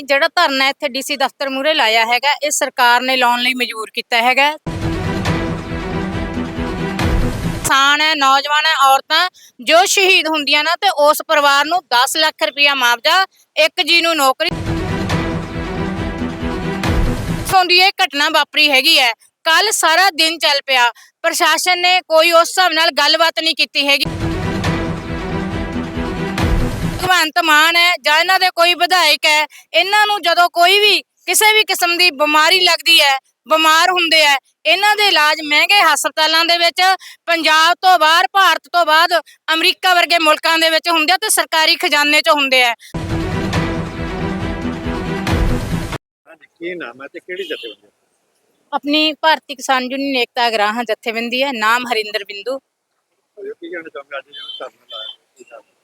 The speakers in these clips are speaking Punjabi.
ਜਿਹੜਾ ਧਰਨਾ ਇੱਥੇ ਡੀਸੀ ਦਫ਼ਤਰ ਮੂਹਰੇ ਲਾਇਆ ਹੈਗਾ, ਇਹ ਸਰਕਾਰ ਨੇ ਲਾਉਣ ਲਈ ਮਜਬੂਰ ਕੀਤਾ ਹੈਗਾ। ਕਿਸਾਨ ਹੈ, ਨੌਜਵਾਨ ਹੈ, ਔਰਤਾਂ ਜੋ ਸ਼ਹੀਦ ਹੁੰਦੀਆਂ ਨਾ ਤੇ ਉਸ ਪਰਿਵਾਰ ਨੂੰ 10 ਲੱਖ ਰੁਪਇਆ ਮੁਆਵਜ਼ਾ ਇੱਕ ਜੀ ਨੂੰ ਨੌਕਰੀ ਇੱਥੋਂ ਇਹ ਘਟਨਾ ਵਾਪਰੀ ਹੈਗੀ ਹੈ। ਕੱਲ ਸਾਰਾ ਦਿਨ ਚੱਲ ਪਿਆ। ਪ੍ਰਸ਼ਾਸਨ ਨੇ ਕੋਈ ਉਸ ਹਿਸਾਬ ਨਾਲ ਗੱਲਬਾਤ ਨਹੀਂ ਕੀਤੀ ਹੈਗੀ। ਭਗਵੰਤ ਮਾਨ ਹੈ ਜਾਂ ਇਹਨਾਂ ਦੇ ਕੋਈ ਵਿਧਾਇਕ ਹੈ ਇਹਨਾਂ ਨੂੰ ਜਦੋਂ ਕੋਈ ਵੀ ਕਿਸੇ ਵੀ ਕਿਸਮ ਦੀ ਬਿਮਾਰੀ ਲੱਗਦੀ ਹੈ ਬਿਮਾਰ ਹੁੰਦੇ ਆ ਇਹਨਾਂ ਦੇ ਇਲਾਜ ਮਹਿੰਗੇ ਹਸਪਤਾਲਾਂ ਦੇ ਵਿੱਚ ਪੰਜਾਬ ਤੋਂ ਬਾਹਰ ਭਾਰਤ ਤੋਂ ਬਾਅਦ ਅਮਰੀਕਾ ਵਰਗੇ ਮੁਲਕਾਂ ਦੇ ਵਿੱਚ ਹੁੰਦੇ ਆ ਤੇ ਸਰਕਾਰੀ ਖਜ਼ਾਨੇ 'ਚ ਹੁੰਦੇ ਆ ਹਾਂਜੀ ਕੀ ਨਾਮ ਹੈ ਤੇ ਕਿਹੜੀ ਜਥੇਬੰਦੀ ਹੈ? ਆਪਣੀ ਭਾਰਤੀ ਕਿਸਾਨ ਯੂਨੀਅਨ ਏਕਤਾ ਗ੍ਰਾਹਾਂ ਜਥੇਬੰਦੀ ਹੈ ਨਾਮ ਹਰਿੰਦਰ ਬਿੰਦੂ ਉਹ ਕੀ ਕਹਿਣਾ ਚਾਹੁੰਦੇ ਅੱਜ ਜਿਹੜਾ ਧਰਨਾ ਲਾਇਆ ਕੀ ਨਾਮ?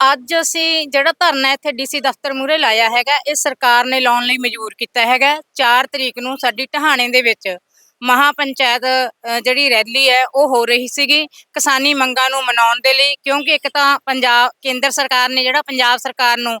ਅੱਜ ਅਸੀਂ ਜਿਹੜਾ ਧਰਨਾ ਇੱਥੇ ਡੀਸੀ ਦਫ਼ਤਰ ਮੂਹਰੇ ਲਾਇਆ ਹੈਗਾ, ਇਹ ਸਰਕਾਰ ਨੇ ਲਾਉਣ ਲਈ ਮਜਬੂਰ ਕੀਤਾ ਹੈਗਾ 4 ਤਰੀਕ ਨੂੰ ਸਾਡੀ ਟਹਾਣੇ ਦੇ ਵਿੱਚ ਮਹਾ ਪੰਚਾਇਤ ਜਿਹੜੀ ਰੈਲੀ ਹੈ, ਉਹ ਹੋ ਰਹੀ ਸੀਗੀ। ਕਿਸਾਨੀ ਮੰਗਾਂ ਨੂੰ ਮਨਾਉਣ ਦੇ ਲਈ, ਕਿਉਂਕਿ ਇੱਕ ਤਾਂ ਪੰਜਾਬ ਕੇਂਦਰ ਸਰਕਾਰ ਨੇ ਜਿਹੜਾ ਪੰਜਾਬ ਸਰਕਾਰ ਨੂੰ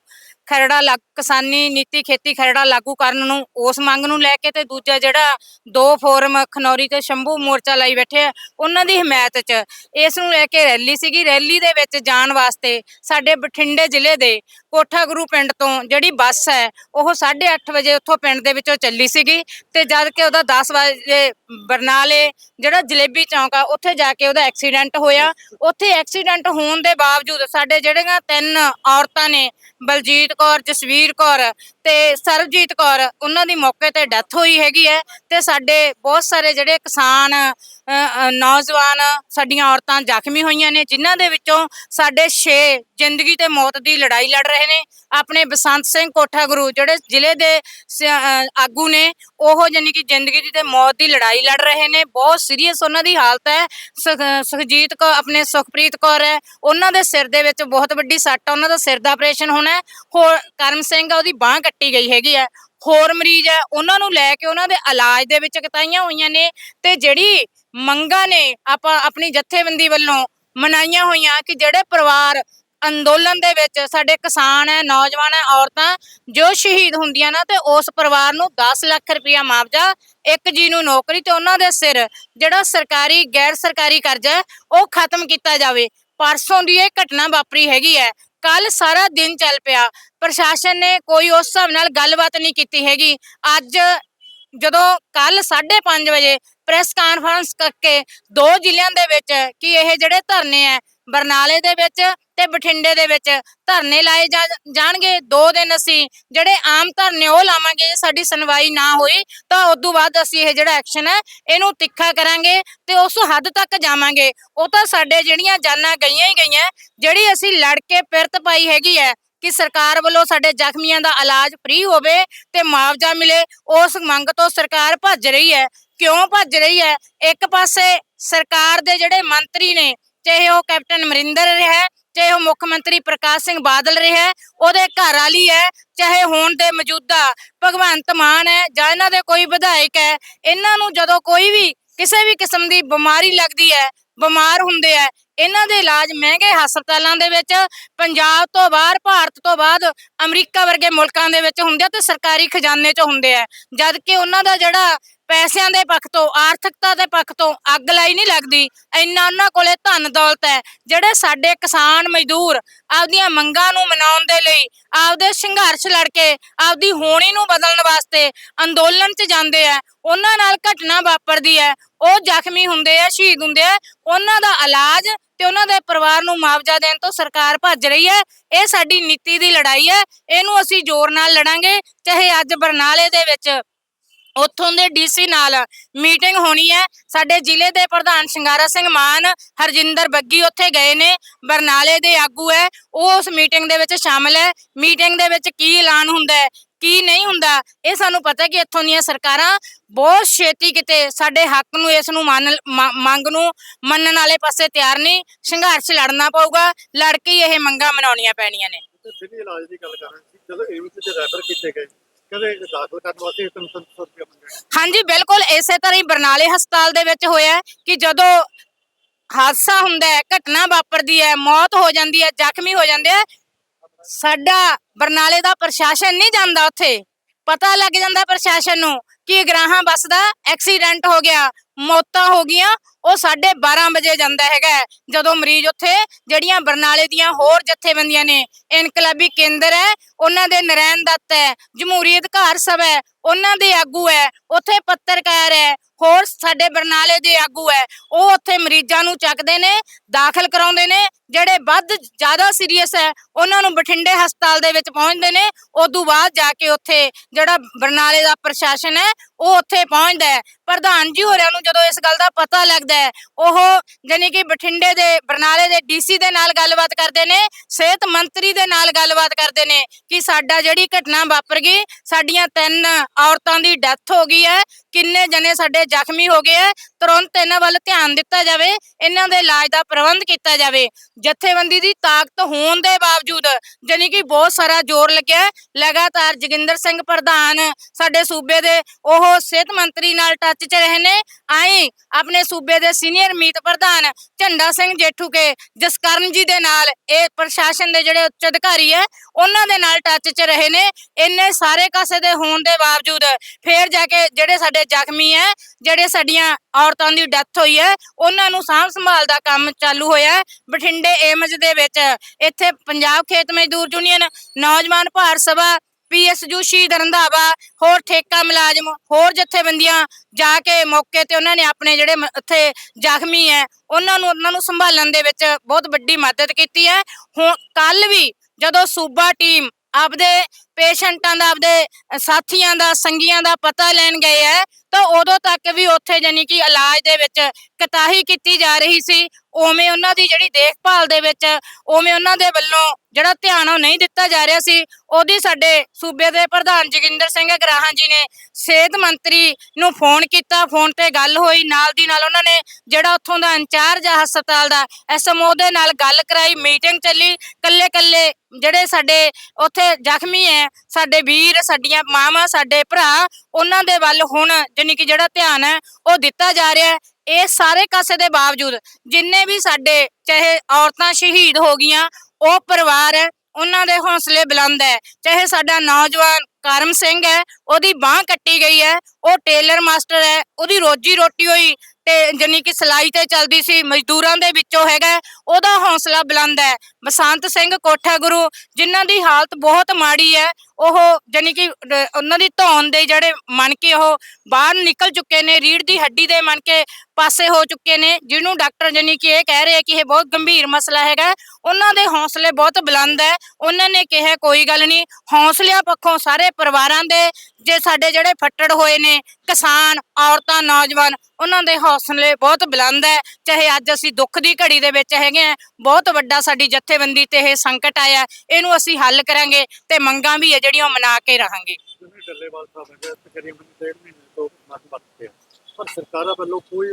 ਖਰੜਾ ਲੱਗ, ਕਿਸਾਨੀ ਨੀਤੀ ਖੇਤੀ ਖਰੜਾ ਲਾਗੂ ਕਰਨ ਨੂੰ, ਉਸ ਮੰਗ ਨੂੰ ਲੈ ਕੇ ਤੇ ਦੂਜਾ ਜਿਹੜਾ ਦੋ ਫੋਰਮ ਖਨੌਰੀ ਤੇ ਸ਼ੰਭੂ ਮੋਰਚਾ ਲਾਈ ਬੈਠੇ ਆ, ਉਹਨਾਂ ਦੀ ਹਮਾਇਤ 'ਚ। ਇਸ ਨੂੰ ਲੈ ਕੇ ਰੈਲੀ ਸੀਗੀ, ਰੈਲੀ ਦੇ ਵਿੱਚ ਜਾਣ ਵਾਸਤੇ ਸਾਡੇ ਬਠਿੰਡੇ ਜ਼ਿਲ੍ਹੇ ਦੇ ਕੋਠਾ ਗੁਰੂ ਪਿੰਡ ਤੋਂ ਜਿਹੜੀ ਬੱਸ ਹੈ, ਉਹ 8:30 ਵਜੇ ਉੱਥੋਂ ਪਿੰਡ ਦੇ ਵਿੱਚੋਂ ਚੱਲੀ ਸੀਗੀ ਤੇ ਜਦ ਕਿ ਉਹਦਾ 10 ਵਜੇ ਬਰਨਾਲੇ ਜਿਹੜਾ ਜਲੇਬੀ ਚੌਂਕ ਆ, ਉੱਥੇ ਜਾ ਕੇ ਉਹਦਾ ਐਕਸੀਡੈਂਟ ਹੋਇਆ। ਉੱਥੇ ਐਕਸੀਡੈਂਟ ਹੋਣ ਦੇ ਬਾਵਜੂਦ ਸਾਡੇ ਜਿਹੜੀਆਂ ਤਿੰਨ ਔਰਤਾਂ ਨੇ, ਬਲਜੀਤ ਕੌਰ ਜਸਵੀਰ ਕੌਰ ਤੇ ਸਰਬਜੀਤ ਕੌਰ, ਉਹਨਾਂ ਦੀ ਮੌਕੇ ਤੇ ਡੈਥ ਹੋਈ ਹੈਗੀ ਹੈ ਤੇ ਸਾਡੇ ਬਹੁਤ ਸਾਰੇ ਜਿਹੜੇ ਕਿਸਾਨ ਨੌਜਵਾਨ ਸਾਡੀਆਂ ਔਰਤਾਂ ਜ਼ਖਮੀ ਹੋਈਆਂ ਨੇ, ਜਿਨ੍ਹਾਂ ਦੇ ਵਿੱਚੋਂ ਸਾਡੇ 6 ਜ਼ਿੰਦਗੀ ਤੇ ਮੌਤ ਦੀ ਲੜਾਈ ਲੜ ਰਹੇ ਨੇ। ਆਪਣੇ ਬਸੰਤ ਸਿੰਘ ਕੋਠਾ ਗੁਰੂ, ਜਿਹੜੇ ਜ਼ਿਲ੍ਹੇ ਦੇ ਸ- ਆਗੂ ਨੇ, ਉਹ ਜਾਨੀ ਕਿ ਜ਼ਿੰਦਗੀ ਦੀ ਤੇ ਮੌਤ ਦੀ ਲੜਾਈ ਲੜ ਰਹੇ ਨੇ। ਬਹੁਤ ਸੀਰੀਅਸ ਉਹਨਾਂ ਦੀ ਹਾਲਤ ਹੈ। ਸੁਖ- ਸੁਖਜੀਤ ਕੌਰ, ਆਪਣੇ ਸੁਖਪ੍ਰੀਤ ਕੌਰ ਹੈ। ਉਹਨਾਂ ਦੇ ਸਿਰ ਦੇ ਵਿੱਚ ਬਹੁਤ ਵੱਡੀ ਸੱਟ ਆ ਉਹਨਾਂ ਦਾ ਸਿਰ ਦਾ ਆਪਰੇਸ਼ਨ ਹੋਣਾ ਹੈ। ਹੋਰ ਕਰਮ ਸਿੰਘ ਆ, ਉਹਦੀ ਬਾਹ ਕੱਟੀ ਗਈ ਹੈਗੀ ਹੈ। ਹੋਰ ਮਰੀਜ਼ ਹੈ, ਉਹਨਾਂ ਨੂੰ ਲੈ ਕੇ ਉਹਨਾਂ ਦੇ ਇਲਾਜ ਦੇ ਵਿੱਚ ਕਤਾਈਆਂ ਹੋਈਆਂ ਨੇ ਤੇ ਜਿਹੜੀ ਮੰਗਾਂ ਨੇ ਆਪਾਂ ਆਪਣੀ ਜਥੇਬੰਦੀ ਵੱਲੋਂ ਮਨਾਈਆਂ ਹੋਈਆਂ ਕਿ ਜਿਹੜੇ ਪਰਿਵਾਰ ਅੰਦੋਲਨ ਦੇ ਵਿੱਚ ਸਾਡੇ ਕਿਸਾਨ ਹੈ, ਨੌਜਵਾਨ ਹੈ, ਔਰਤਾਂ ਜੋ ਸ਼ਹੀਦ ਹੁੰਦੀਆਂ ਨਾ ਤੇ ਉਸ ਪਰਿਵਾਰ ਨੂੰ 10 ਲੱਖ ਰੁਪਇਆ ਮੁਆਵਜ਼ਾ, ਇੱਕ ਜੀ ਨੂੰ ਨੌਕਰੀ ਤੇ ਉਹਨਾਂ ਦੇ ਸਿਰ ਜਿਹੜਾ ਸਰਕਾਰੀ, ਗੈਰ ਸਰਕਾਰੀ ਕਰਜ਼ਾ ਉਹ ਖਤਮ ਕੀਤਾ ਜਾਵੇ। ਪਰਸੋਂ ਦੀ ਇਹ ਘਟਨਾ ਵਾਪਰੀ ਹੈਗੀ ਹੈ। ਕੱਲ ਸਾਰਾ ਦਿਨ ਚੱਲ ਪਿਆ। ਪ੍ਰਸ਼ਾਸਨ ਨੇ ਕੋਈ ਉਸ ਹਿਸਾਬ ਨਾਲ ਗੱਲਬਾਤ ਨਹੀਂ ਕੀਤੀ ਹੈਗੀ। ਅੱਜ ਜਦੋਂ ਕੱਲ 5:30 ਵਜੇ ਪ੍ਰੈਸ ਕਾਨਫਰੰਸ ਕਰਕੇ ਦੋ ਜ਼ਿਲ੍ਹਿਆਂ ਦੇ ਵਿੱਚ ਕਿ ਇਹ ਜਿਹੜੇ ਧਰਨੇ ਆ, ਬਰਨਾਲੇ ਦੇ ਵਿੱਚ ਤੇ ਬਠਿੰਡੇ ਦੇ ਵਿੱਚ ਧਰਨੇ ਲਾਏ ਜਾ- ਜਾਣਗੇ। ਦੋ ਦਿਨ ਅਸੀਂ ਜਿਹੜੇ ਆਮ ਧਰਨੇ ਉਹ ਲਾਵਾਂਗੇ, ਜੇ ਸਾਡੀ ਸੁਣਵਾਈ ਨਾ ਹੋਈ ਤਾਂ ਉਦੋਂ ਬਾਅਦ ਅਸੀਂ ਇਹ ਜਿਹੜਾ ਐਕਸ਼ਨ ਹੈ, ਇਹਨੂੰ ਤਿੱਖਾ ਕਰਾਂਗੇ ਤੇ ਉਸ ਹੱਦ ਤੱਕ ਜਾਵਾਂਗੇ। ਉਹ ਤਾਂ ਸਾਡੇ ਜਿਹੜੀਆਂ ਜਾਨਾਂ ਗਈਆਂ ਹੀ ਗਈਆਂ, ਜਿਹੜੀ ਅਸੀਂ ਲੜ ਕੇ ਪਿਰਤ ਪਾਈ ਹੈਗੀ ਹੈ ਕਿ ਸਰਕਾਰ ਵੱਲੋਂ ਸਾਡੇ ਜ਼ਖਮੀਆਂ ਦਾ ਇਲਾਜ ਫ੍ਰੀ ਹੋਵੇ ਤੇ ਮੁਆਵਜ਼ਾ ਮਿਲੇ, ਉਸ ਮੰਗ ਤੋਂ ਸਰਕਾਰ ਭੱਜ ਰਹੀ ਹੈ। ਕਿਉਂ ਭੱਜ ਰਹੀ ਹੈ? ਇੱਕ ਪਾਸੇ ਸਰਕਾਰ ਦੇ ਜਿਹੜੇ ਮੰਤਰੀ ਨੇ, ਚਾਹੇ ਉਹ ਕੈਪਟਨ ਅਮਰਿੰਦਰ ਰਿਹਾ ਚਾਹੇ ਉਹ ਮੁੱਖ ਮੰਤਰੀ ਪ੍ਰਕਾਸ਼ ਸਿੰਘ ਬਾਦਲ ਰਿਹਾ ਉਹਦੇ ਘਰ ਵਾਲੀ ਹੈ, ਚਾਹੇ ਹੋਣ ਦੇ ਮੌਜੂਦਾ ਭਗਵੰਤ ਮਾਨ ਹੈ ਜਾਂ ਇਹਨਾਂ ਦੇ ਕੋਈ ਵਿਧਾਇਕ ਹੈ, ਇਹਨਾਂ ਨੂੰ ਜਦੋਂ ਕੋਈ ਵੀ ਕਿਸੇ ਵੀ ਕਿਸਮ ਦੀ ਬਿਮਾਰੀ ਲੱਗਦੀ ਹੈ ਬਿਮਾਰ ਹੁੰਦੇ ਆ। ਇਹਨਾਂ ਦੇ ਇਲਾਜ ਮਹਿੰਗੇ ਹਸਪਤਾਲਾਂ ਦੇ ਵਿੱਚ, ਪੰਜਾਬ ਤੋਂ ਬਾਹਰ, ਭਾਰਤ ਤੋਂ ਬਾਅਦ, ਅਮਰੀਕਾ ਵਰਗੇ ਮੁਲਕਾਂ ਦੇ ਵਿੱਚ ਹੁੰਦੇ ਆ ਤੇ ਸਰਕਾਰੀ ਖਜ਼ਾਨੇ 'ਚ ਹੁੰਦੇ ਆ। ਜਦ ਕਿ ਉਹਨਾਂ ਦਾ ਜਿਹੜਾ ਪੈਸਿਆਂ ਦੇ ਪੱਖ ਤੋਂ, ਆਰਥਿਕਤਾ ਦੇ ਪੱਖ ਤੋਂ ਅੱਗ ਲਾਈ ਨਹੀਂ ਲੱਗਦੀ, ਇੰਨਾ ਉਹਨਾਂ ਕੋਲੇ ਧਨ ਦੌਲਤ ਹੈ। ਜਿਹੜੇ ਸਾਡੇ ਕਿਸਾਨ ਮਜ਼ਦੂਰ ਆਪਦੀਆਂ ਮੰਗਾਂ ਨੂੰ ਮਨਾਉਣ ਦੇ ਲਈ ਆਪਦੇ ਸੰਘਰਸ਼ ਲੜ ਕੇ ਆਪਦੀ ਹੋਣੀ ਨੂੰ ਬਦਲਣ ਵਾਸਤੇ ਅੰਦੋਲਨ 'ਚ ਜਾਂਦੇ ਆ, ਉਹਨਾਂ ਨਾਲ ਘਟਨਾ ਵਾਪਰਦੀ ਹੈ। ਉਹ ਜ਼ਖਮੀ ਹੁੰਦੇ ਆ, ਸ਼ਹੀਦ ਹੁੰਦੇ ਆ, ਉਹਨਾਂ ਦਾ ਇਲਾਜ ਤੇ ਉਹਨਾਂ ਦੇ ਪਰਿਵਾਰ ਨੂੰ ਮੁਆਵਜ਼ਾ ਦੇਣ ਤੋਂ ਸਰਕਾਰ ਭੱਜ ਰਹੀ ਹੈ। ਇਹ ਸਾਡੀ ਨੀਤੀ ਦੀ ਲੜਾਈ ਹੈ। ਇਹਨੂੰ ਅਸੀਂ ਜ਼ੋਰ ਨਾਲ ਲੜਾਂਗੇ, ਚਾਹੇ ਅੱਜ ਬਰਨਾਲੇ ਦੇ ਵਿੱਚ, ਉੱਥੋਂ ਦੇ ਡੀਸੀ ਨਾਲ ਮੀਟਿੰਗ ਹੋਣੀ ਹੈ। ਸਾਡੇ ਜ਼ਿਲ੍ਹੇ ਦੇ ਪ੍ਰਧਾਨ ਸ਼ਿੰਗਾਰਾ ਸਿੰਘ ਮਾਨ, ਹਰਜਿੰਦਰ ਬੱਗੀ ਉੱਥੇ ਗਏ ਨੇ। ਬਰਨਾਲੇ ਦੇ ਆਗੂ ਹੈ। ਉਹ ਉਸ ਮੀਟਿੰਗ ਦੇ ਵਿੱਚ ਸ਼ਾਮਲ ਹੈ। ਮੀਟਿੰਗ ਦੇ ਵਿੱਚ ਕੀ ਐਲਾਨ ਹੁੰਦਾ ਹੈ? ਕੀ ਨਹੀਂ ਹੁੰਦਾ? ਇਹ ਸਾਨੂੰ ਪਤਾ ਕਿ ਇੱਥੋਂ ਦੀਆਂ ਸਰਕਾਰਾਂ ਬਹੁਤ ਛੇਤੀ ਕਿਤੇ ਸਾਡੇ ਹੱਕ ਨੂੰ ਇਸ ਨੂੰ ਮੰਗ ਨੂੰ ਮੰਨਣ ਵਾਲੇ ਪਾਸੇ ਤਿਆਰ ਨਹੀਂ ਸੰਘਰਸ਼ ਲੜਨਾ ਪਊਗਾ। ਲੜ ਕੇ ਹੀ ਇਹ ਮੰਗਾਂ ਮਨਾਉਣੀਆਂ ਪੈਣੀਆਂ ਨੇ। ਤੇ ਸਿੱਧੀ ਇਲਾਜ ਦੀ ਗੱਲ ਕਰ ਰਹੇ ਸੀ ਜਦੋਂ ਏਮਸ ਤੇ ਰੈਫਰ ਕੀਤੇ ਗਏ। ਕਦੇ ਦਾਖਲ ਕਰਨ ਵਾਸਤੇ 300 ਰੁਪਏ ਮੰਗਿਆ ਹਾਂਜੀ ਬਿਲਕੁਲ ਇਸੇ ਤਰ੍ਹਾਂ ਹੀ ਬਰਨਾਲੇ ਹਸਪਤਾਲ ਦੇ ਵਿੱਚ ਹੋਇਆ ਹੈ ਕਿ ਜਦੋਂ ਹਾਦਸਾ ਹੁੰਦਾ ਹੈ ਘਟਨਾ ਵਾਪਰਦੀ ਹੈ ਮੌਤ ਹੋ ਜਾਂਦੀ ਹੈ ਜ਼ਖਮੀ ਹੋ ਜਾਂਦੇ ਆ ਸਾਡਾ ਬਰਨਾਲੇ ਦਾ ਪ੍ਰਸ਼ਾਸਨ ਨਹੀਂ ਜਾਂਦਾ ਉੱਥੇ। ਪਤਾ ਲੱਗ ਜਾਂਦਾ ਪ੍ਰਸ਼ਾਸਨ ਨੂੰ ਕਿ ਗਰਾਹਾਂ ਬੱਸ ਦਾ ਐਕਸੀਡੈਂਟ ਹੋ ਗਿਆ, ਮੌਤਾਂ ਹੋ ਗਈਆਂ, ਉਹ 12:30 ਵਜੇ ਜਾਂਦਾ ਹੈਗਾ ਜਦੋਂ ਮਰੀਜ਼ ਉੱਥੇ ਜਿਹੜੀਆਂ ਬਰਨਾਲੇ ਦੀਆਂ ਹੋਰ ਜਥੇਬੰਦੀਆਂ ਨੇ, ਇਨਕਲਾਬੀ ਕੇਂਦਰ ਹੈ, ਉਹਨਾਂ ਦੇ ਨਰੈਣ ਦੱਤ ਹੈ, ਜਮਹੂਰੀ ਅਧਿਕਾਰ ਸਭਾ ਹੈ, ਉਹਨਾਂ ਦੇ ਆਗੂ ਹੈ, ਉੱਥੇ ਪੱਤਰਕਾਰ ਹੈ, ਹੋਰ ਸਾਡੇ ਬਰਨਾਲੇ ਦੇ ਆਗੂ ਹੈ, ਉਹ ਉੱਥੇ ਮਰੀਜ਼ਾਂ ਨੂੰ ਚੱਕਦੇ ਨੇ, ਦਾਖਲ ਕਰਾਉਂਦੇ ਨੇ ਜਿਹੜੇ ਵੱਧ ਜ਼ਿਆਦਾ ਸੀਰੀਅਸ ਹੈ, ਉਹਨਾਂ ਨੂੰ ਬਠਿੰਡੇ ਹਸਪਤਾਲ ਦੇ ਵਿੱਚ ਪਹੁੰਚਦੇ ਨੇ। ਉਦੋਂ ਬਾਅਦ ਜਾ ਕੇ ਉੱਥੇ ਜਿਹੜਾ ਬਰਨਾਲੇ ਦਾ ਪ੍ਰਸ਼ਾਸਨ ਹੈ, ਉਹ ਉੱਥੇ ਪਹੁੰਚਦਾ ਹੈ। ਪ੍ਰਧਾਨ ਜੀ ਹੋਰਾਂ ਨੂੰ ਜਦੋਂ ਇਸ ਗੱਲ ਦਾ ਪਤਾ ਲੱਗਦਾ ਹੈ, ਉਹ ਜਾਣੀ ਕਿ ਬਠਿੰਡੇ ਦੇ, ਬਰਨਾਲੇ ਦੇ ਡੀਸੀ ਦੇ ਨਾਲ ਗੱਲਬਾਤ ਕਰਦੇ ਨੇ, ਸਿਹਤ ਮੰਤਰੀ ਦੇ ਨਾਲ ਗੱਲਬਾਤ ਕਰਦੇ ਨੇ ਕਿ ਸਾਡਾ ਜਿਹੜੀ ਘਟਨਾ ਵਾਪਰ ਗਈ, ਸਾਡੀਆਂ ਤਿੰਨ ਔਰਤਾਂ ਦੀ ਡੈਥ ਹੋ ਗਈ ਹੈ, ਕਿੰਨੇ ਜਣੇ ਸਾਡੇ ਜ਼ਖਮੀ ਹੋ ਗਏ ਹੈ, ਤੁਰੰਤ ਇਹਨਾਂ ਵੱਲ ਧਿਆਨ ਦਿੱਤਾ ਜਾਵੇ, ਇਹਨਾਂ ਦੇ ਇਲਾਜ ਦਾ ਪ੍ਰਬੰਧ ਕੀਤਾ ਜਾਵੇ। ਜਥੇਬੰਦੀ ਦੀ ਤਾਕਤ ਹੋਣ ਦੇ ਬਾਵਜੂਦ ਜਾਣੀ ਕਿ ਬਹੁਤ ਸਾਰਾ ਜ਼ੋਰ ਲੱਗਿਆ ਲਗਾਤਾਰ ਜੋਗਿੰਦਰ ਸਿੰਘ ਪ੍ਰਧਾਨ ਸਾਡੇ ਸੂਬੇ ਦੇ ਉਹ ਸਿਹਤ ਮੰਤਰੀ ਨਾਲ ਟੱਚ 'ਚ ਰਹੇ ਨੇ। ਆਈ ਆਪਣੇ ਸੂਬੇ ਦੇ ਸੀਨੀਅਰ ਮੀਤ ਪ੍ਰਧਾਨ ਝੰਡਾ ਸਿੰਘ ਜੇਠੂ ਕੇ ਜਸਕਰਨ ਜੀ ਦੇ ਨਾਲ ਇਹ ਪ੍ਰਸ਼ਾਸਨ ਦੇ ਜਿਹੜੇ ਉੱਚ ਅਧਿਕਾਰੀ ਹੈ, ਉਹਨਾਂ ਦੇ ਨਾਲ ਟੱਚ 'ਚ ਰਹੇ ਨੇ। ਇੰਨੇ ਸਾਰੇ ਕਾਸੇ ਦੇ ਹੋਣ ਦੇ ਬਾਵਜੂਦ ਫੇਰ ਜਾ ਕੇ ਜਿਹੜੇ ਸਾਡੇ ਜ਼ਖਮੀ ਹੈ, ਜਿਹੜੇ ਸਾਡੀਆਂ ਔਰਤਾਂ ਦੀ ਡੈਥ ਹੋਈ ਹੈ, ਉਹਨਾਂ ਨੂੰ ਸਾਂਭ ਸੰਭਾਲ ਦਾ ਕੰਮ ਚਾਲੂ ਹੋਇਆ ਬਠਿੰਡੇ ਬਠਿੰਡੇ ਏਮਜ ਦੇ ਵਿੱਚ, ਇੱਥੇ ਪੰਜਾਬ ਖੇਤ ਮਜ਼ਦੂਰ ਯੂਨੀਅਨ, ਨੌਜਵਾਨ ਭਾਰਤ ਸਭਾ, ਪੀਐਸਯੂ ਸ਼ਹੀਦ ਰੰਧਾਵਾ, ਹੋਰ ਠੇਕਾ ਮੁਲਾਜ਼ਮ, ਹੋਰ ਜਥੇਬੰਦੀਆਂ ਜਾ ਕੇ ਮੌਕੇ ਤੇ ਉਹਨਾਂ ਨੇ ਆਪਣੇ ਜਿਹੜੇ ਮ- ਉੱਥੇ ਜ਼ਖਮੀ ਹੈ, ਉਹਨਾਂ ਨੂੰ ਉਹਨਾਂ ਨੂੰ ਸੰਭਾਲਣ ਦੇ ਵਿੱਚ ਬਹੁਤ ਵੱਡੀ ਮਦਦ ਕੀਤੀ ਹੈ। ਹੁਣ ਕੱਲ ਵੀ ਜਦੋਂ ਸੂਬਾ ਟੀਮ ਆਪਦੇ ਪੇਸ਼ੈਂਟਾਂ ਦਾ, ਆਪਦੇ ਸਾਥੀਆਂ ਦਾ, ਸੰਗੀਆਂ ਦਾ ਪਤਾ ਲੈਣ ਗਏ ਹੈ, ਤਾਂ ਉਦੋਂ ਤੱਕ ਵੀ ਉੱਥੇ ਜਾਨੀ ਕਿ ਇਲਾਜ ਦੇ ਵਿੱਚ ਕਤਾਹੀ ਕੀਤੀ ਜਾ ਰਹੀ ਸੀ। ਉਵੇਂ ਉਹਨਾਂ ਦੀ ਜਿਹੜੀ ਦੇਖਭਾਲ ਦੇ ਵਿੱਚ, ਉਵੇਂ ਉਹਨਾਂ ਦੇ ਵੱਲੋਂ ਜਿਹੜਾ ਧਿਆਨ ਉਹ ਨਹੀਂ ਦਿੱਤਾ ਜਾ ਰਿਹਾ ਸੀ, ਉਹਦੀ ਸਾਡੇ ਸੂਬੇ ਦੇ ਪ੍ਰਧਾਨ ਜੋਗਿੰਦਰ ਸਿੰਘ ਗਰਾਹਾਂ ਜੀ ਨੇ ਸਿਹਤ ਮੰਤਰੀ ਨੂੰ ਫੋਨ ਕੀਤਾ, ਫੋਨ ਤੇ ਗੱਲ ਹੋਈ, ਨਾਲ ਦੀ ਨਾਲ ਉਹਨਾਂ ਨੇ ਜਿਹੜਾ ਉੱਥੋਂ ਦਾ ਇੰਚਾਰਜ ਆ ਹਸਪਤਾਲ ਦਾ ਐਸਐਮਓ ਦੇ ਨਾਲ ਗੱਲ ਕਰਾਈ, ਮੀਟਿੰਗ ਚੱਲੀ ਕੱਲੇ ਕੱਲੇ ਜਿਹੜੇ ਸਾਡੇ ਉੱਥੇ ਜ਼ਖਮੀ ਹੈ ਸਾਡੇ ਵੀਰ, ਸਾਡੀਆਂ ਮਾਵਾਂ, ਸਾਡੇ ਭਰਾ, ਉਹਨਾਂ ਦੇ ਵੱਲ ਹੁਣ ਜਾਣੀ ਕਿ ਜਿਹੜਾ ਧਿਆਨ ਹੈ ਉਹ ਦਿੱਤਾ ਜਾ ਰਿਹਾ ਹੈ ਇਹ ਸਾਰੇ ਕਾਸੇ ਦੇ ਬਾਵਜੂਦ ਜਿੰਨੇ ਵੀ ਸਾਡੇ ਚਾਹੇ ਔਰਤਾਂ ਸ਼ਹੀਦ ਹੋ ਗਈਆਂ ਉਹ ਪਰਿਵਾਰ ਹੈ, ਉਹਨਾਂ ਦੇ ਹੌਸਲੇ ਬੁਲੰਦ ਹੈ। ਚਾਹੇ ਸਾਡਾ ਨੌਜਵਾਨ ਕਰਮ ਸਿੰਘ ਹੈ, ਉਹਦੀ ਬਾਹ ਕੱਟੀ ਗਈ ਹੈ, ਉਹ ਟੇਲਰ ਮਾਸਟਰ ਹੈ, ਉਹਦੀ ਰੋਜੀ ਰੋਟੀ ਹੋਈ ਤੇ ਜਾਨੀ ਕਿ ਸਲਾਈ ਤੇ ਚੱਲਦੀ ਸੀ, ਮਜ਼ਦੂਰਾਂ ਦੇ ਵਿੱਚੋਂ ਹੈਗਾ ਉਹਦਾ ਹੌਸਲਾ ਬੁਲੰਦ ਹੈ। ਬਸੰਤ ਸਿੰਘ ਕੋਠਾ ਗੁਰੂ, ਜਿਨ੍ਹਾਂ ਦੀ ਹਾਲਤ ਬਹੁਤ ਮਾੜੀ ਹੈ ਉਹ ਜਾਨੀ ਕਿ ਰ- ਉਹਨਾਂ ਦੀ ਧੌਣ ਦੇ ਜਿਹੜੇ ਮਣ ਕੇ ਉਹ ਬਾਹਰ ਨਿਕਲ ਚੁੱਕੇ ਨੇ ਰੀੜ ਦੀ ਹੱਡੀ ਦੇ ਮਣ ਕੇ ਪਾਸੇ ਹੋ ਚੁੱਕੇ ਨੇ, ਜਿਹਨੂੰ ਡਾਕਟਰ ਜਾਨੀ ਕਿ ਇਹ ਕਹਿ ਰਹੇ ਆ ਕਿ ਇਹ ਬਹੁਤ ਗੰਭੀਰ ਮਸਲਾ ਹੈਗਾ। ਉਹਨਾਂ ਦੇ ਹੌਸਲੇ ਬਹੁਤ ਬੁਲੰਦ ਹੈ। ਉਹਨਾਂ ਨੇ ਕਿਹਾ, ਕੋਈ ਗੱਲ ਨਹੀਂ, ਹੌਸਲਿਆਂ ਪੱਖੋਂ ਸਾਰੇ ਪਰਿਵਾਰਾਂ ਦੇ ਜੇ ਸਾਡੇ ਜਿਹੜੇ ਫੱਟੜ ਹੋਏ ਨੇ, ਕਿਸਾਨ, ਔਰਤਾਂ, ਨੌਜਵਾਨ, ਉਹਨਾਂ ਦੇ ਹੌਸਲੇ ਬਹੁਤ ਬੁਲੰਦ ਹੈ। ਚਾਹੇ ਅੱਜ ਅਸੀਂ ਦੁੱਖ ਦੀ ਘੜੀ ਦੇ ਵਿੱਚ ਹੈਗੇ ਆ ਬਹੁਤ ਵੱਡਾ ਸਾਡੀ ਜਥੇਬੰਦੀ ਤੇ ਇਹ ਸੰਕਟ ਆਇਆ। ਇਹਨੂੰ ਅਸੀਂ ਹੱਲ ਕਰਾਂਗੇ ਤੇ ਮੰਗਾਂ ਵੀ ਹੈ ਜਿਹੜੀਆਂ ਉਹ ਮਨਾ ਕੇ ਰਹਾਂਗੇ। ਜਿਵੇਂ ਡੱਲੇਵਾਲ ਸਾਹਿਬ ਤਕਰੀਬਨ ਡੇਢ ਮਹੀਨੇ ਤੋਂ ਮਤ ਵਰਤੇ ਪਰ ਸਰਕਾਰਾਂ ਵੱਲੋਂ ਕੋਈ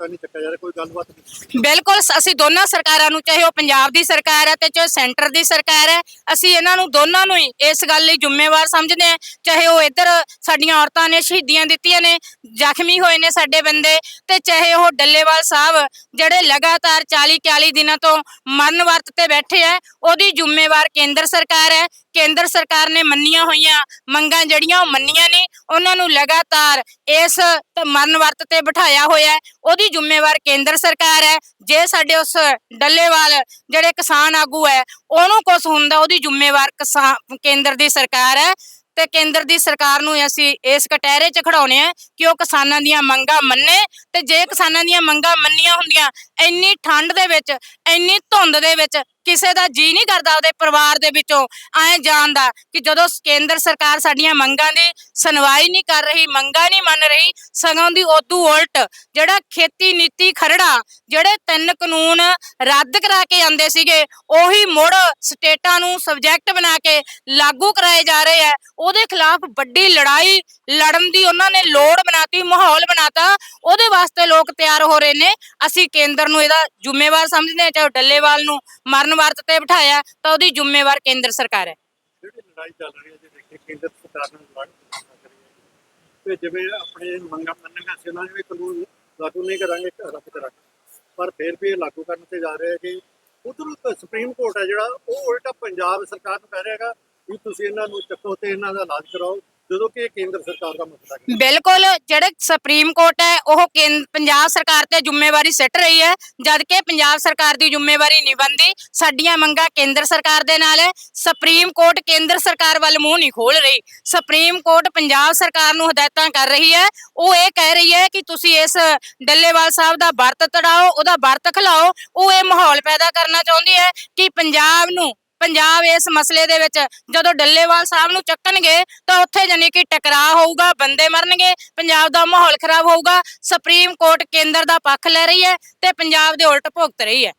ਤਾਂ ਨਹੀਂ ਚੱਕਿਆ ਜਾ ਰਿਹਾ, ਕੋਈ ਗੱਲਬਾਤ ਨਹੀਂ। ਬਿਲਕੁਲ, ਸ- ਅਸੀਂ ਦੋਨਾਂ ਸਰਕਾਰਾਂ ਨੂੰ, ਚਾਹੇ ਉਹ ਪੰਜਾਬ ਦੀ ਸਰਕਾਰ ਹੈ ਤੇ ਚਾਹੇ ਸੈਂਟਰ ਦੀ ਸਰਕਾਰ ਹੈ, ਅਸੀਂ ਇਹਨਾਂ ਨੂੰ ਦੋਨਾਂ ਨੂੰ ਹੀ ਇਸ ਗੱਲ ਲਈ ਜ਼ਿੰਮੇਵਾਰ ਸਮਝਦੇ ਹਾਂ, ਚਾਹੇ ਉਹ ਇੱਧਰ ਸਾਡੀਆਂ ਔਰਤਾਂ ਨੇ ਸ਼ਹੀਦੀਆਂ ਦਿੱਤੀਆਂ ਨੇ, ਜ਼ਖਮੀ ਹੋਏ ਨੇ ਸਾਡੇ ਬੰਦੇ, ਤੇ ਚਾਹੇ ਉਹ ਡੱਲੇਵਾਲ ਸਾਹਿਬ, ਜਿਹੜੇ ਲਗਾਤਾਰ 40 41 ਦਿਨਾਂ ਤੋਂ ਮਰਨ ਵਰਤ ਤੇ ਬੈਠੇ ਹੈ, ਉਹਦੀ ਜ਼ਿੰਮੇਵਾਰ ਕੇਂਦਰ ਸਰਕਾਰ ਹੈ। ਕੇਂਦਰ ਸਰਕਾਰ ਨੇ ਮੰਨੀਆਂ ਹੋਈਆਂ ਮੰਗਾਂ ਜਿਹੜੀਆਂ ਉਹ ਮੰਨੀਆਂ ਨੇ, ਉਹਨਾਂ ਨੂੰ ਲਗਾਤਾਰ ਇਸ ਤ- ਮਰਨ ਵਰਤ ਤੇ ਬਿਠਾਇਆ ਹੋਇਆ ਹੈ। ਉਹਦੀ ਜ਼ਿੰਮੇਵਾਰ ਕੇਂਦਰ ਸਰਕਾਰ ਹੈ, ਜੇ ਸਾਡੇ ਉਸ ਡੱਲੇਵਾਲ ਜਿਹੜੇ ਕਿਸਾਨ ਆਗੂ ਹੈ, ਉਹਨੂੰ ਕੁਝ ਹੁੰਦਾ, ਉਹਦੀ ਜ਼ਿੰਮੇਵਾਰ ਕਿਸਾਨ ਕੇਂਦਰ ਦੀ ਸਰਕਾਰ ਹੈ। ਤੇ ਕੇਂਦਰ ਦੀ ਸਰਕਾਰ ਨੂੰ ਅਸੀਂ ਇਸ ਕਟਹਿਰੇ 'ਚ ਖੜਾਉਣੇ ਆ ਕਿ ਉਹ ਕਿਸਾਨਾਂ ਦੀਆਂ ਮੰਗਾਂ ਮੰਨੇ ਤੇ ਜੇ ਕਿਸਾਨਾਂ ਦੀਆਂ ਮੰਗਾਂ ਮੰਨੀਆਂ ਹੁੰਦੀਆਂ ਇੰਨੀ ਠੰਡ ਦੇ ਵਿੱਚ, ਇੰਨੀ ਧੁੰਦ ਦੇ ਵਿੱਚ ਕਿਸੇ ਦਾ ਜੀ ਨਹੀਂ ਕਰਦਾ ਉਹਦੇ ਪਰਿਵਾਰ ਦੇ ਵਿੱਚੋਂ ਐਂ ਜਾਣ ਦਾ ਕਿ ਜਦੋਂ ਕੇਂਦਰ ਸਰਕਾਰ ਸਾਡੀਆਂ ਮੰਗਾਂ ਦੀ ਸੁਣਵਾਈ ਨਹੀਂ ਕਰ ਰਹੀ, ਮੰਗਾਂ ਨਹੀਂ ਮੰਨ ਰਹੀ, ਸਗੋਂ ਦੀ ਉਦੋਂ ਉਲਟ ਜਿਹੜਾ ਖੇਤੀ ਨੀਤੀ ਖਰੜਾ ਜਿਹੜੇ ਤਿੰਨ ਕਾਨੂੰਨ ਰੱਦ ਕਰਾ ਕੇ ਆਂਦੇ ਸੀਗੇ, ਉਹੀ ਮੁੜ ਸਟੇਟਾਂ ਨੂੰ ਸਬਜੈਕਟ ਬਣਾ ਕੇ ਲਾਗੂ ਕਰਾਏ ਜਾ ਰਹੇ ਆ ਉਹਦੇ ਖਿਲਾਫ ਵੱਡੀ ਲੜਾਈ ਲੜਨ ਦੀ ਉਹਨਾਂ ਨੇ ਲੋੜ ਬਣਾਤੀ, ਮਾਹੌਲ ਬਣਾਤਾ, ਉਹਦੇ ਵਾਸਤੇ ਲੋਕ ਤਿਆਰ ਹੋ ਰਹੇ ਨੇ। ਅਸੀਂ ਕੇਂਦਰ ਨੂੰ ਇਹਦਾ ਜ਼ਿੰਮੇਵਾਰ ਸਮਝਦੇ ਹਾਂ, ਚਾਹੇ ਡੱਲੇਵਾਲ ਨੂੰ ਮਰਨ ਵਰਤ ਤੇ ਬਿਠਾਇਆ, ਤਾਂ ਉਹਦੀ ਜ਼ਿੰਮੇਵਾਰ ਕੇਂਦਰ ਸਰਕਾਰ ਹੈ। ਜਿਹੜੀ ਲੜਾਈ ਚੱਲ ਰਹੀ ਹੈ, ਜੇ ਦੇਖੇ ਕੇਂਦਰ ਸਰਕਾਰ ਨਾਲ ਲੜਾਈ ਤੇ ਜਿਵੇਂ ਆਪਣੇ ਮੰਗਾਂ ਮੰਨਾਂਗੇ ਅਸੀਂ ਉਹਨਾਂ ਦੇ ਕਾਨੂੰਨ ਲਾਗੂ ਨਹੀਂ ਕਰਾਂਗੇ ਰੱਦ ਕਰਾਂਗੇ। ਪਰ ਫਿਰ ਵੀ ਇਹ ਲਾਗੂ ਕਰਨ ਤੇ ਜਾ ਰਹੇ ਆ ਕਿ ਉਧਰ ਸੁਪਰੀਮ ਕੋਰਟ ਹੈ ਜਿਹੜਾ, ਉਹ ਉਲਟਾ ਪੰਜਾਬ ਸਰਕਾਰ ਨੂੰ ਕਹਿ ਰਿਹਾ ਹੈਗਾ ਵੀ ਤੁਸੀਂ ਇਹਨਾਂ ਨੂੰ ਚੱਕੋ ਤੇ ਇਹਨਾਂ ਦਾ ਇਲਾਜ ਕਰਾਓ, ਜਦੋਂ ਕਿ ਇਹ ਕੇਂਦਰ ਸਰਕਾਰ ਦਾ ਮਸਲਾ ਹੈ। ਬਿਲਕੁਲ, ਜਿਹੜੇ ਸੁਪਰੀਮ ਕੋਰਟ ਹੈ, ਉਹ ਪੰਜਾਬ ਸਰਕਾਰ ਤੇ ਜ਼ਿੰਮੇਵਾਰੀ ਸਿੱਟ ਰਹੀ ਹੈ, ਜਦ ਕਿ ਪੰਜਾਬ ਸਰਕਾਰ ਦੀ ਜ਼ਿੰਮੇਵਾਰੀ ਨਹੀਂ ਬਣਦੀ। ਸਾਡੀਆਂ ਮੰਗਾਂ ਕੇਂਦਰ ਸਰਕਾਰ ਦੇ ਨਾਲ ਹੈ। ਸੁਪਰੀਮ ਕੋਰਟ ਕੇਂਦਰ ਸਰਕਾਰ ਵੱਲ ਮੂੰਹ ਨਹੀਂ ਖੋਲ ਰਹੀ। ਸੁਪਰੀਮ ਕੋਰਟ ਪੰਜਾਬ ਸਰਕਾਰ ਨੂੰ ਹਦਾਇਤਾਂ ਕਰ ਰਹੀ ਹੈ। ਉਹ ਇਹ ਕਹਿ ਰਹੀ ਹੈ ਕਿ ਤੁਸੀਂ ਇਸ ਡੱਲੇਵਾਲ ਸਾਹਿਬ ਦਾ ਵਰਤ ਤੜਾਓ, ਉਹਦਾ ਵਰਤ ਖਿਲਾਓ। ਉਹ ਇਹ ਮਾਹੌਲ ਪੈਦਾ ਕਰਨਾ ਚਾਹੁੰਦੀ ਹੈ ਕਿ ਪੰਜਾਬ ਨੂੰ ਪੰਜਾਬ ਇਸ ਮਸਲੇ ਦੇ ਵਿੱਚ ਜਦੋਂ ਡੱਲੇਵਾਲ ਸਾਹਿਬ ਨੂੰ ਚੱਕਣਗੇ ਤਾਂ ਉੱਥੇ ਜਾਨੀ ਕਿ ਟਕਰਾਅ ਹੋਊਗਾ, ਬੰਦੇ ਮਰਨਗੇ, ਪੰਜਾਬ ਦਾ ਮਾਹੌਲ ਖਰਾਬ ਹੋਊਗਾ, ਸੁਪਰੀਮ ਕੋਰਟ ਕੇਂਦਰ ਦਾ ਪੱਖ ਲੈ ਰਹੀ ਹੈ ਤੇ ਪੰਜਾਬ ਦੇ ਉਲਟ ਭੁਗਤ ਰਹੀ ਹੈ।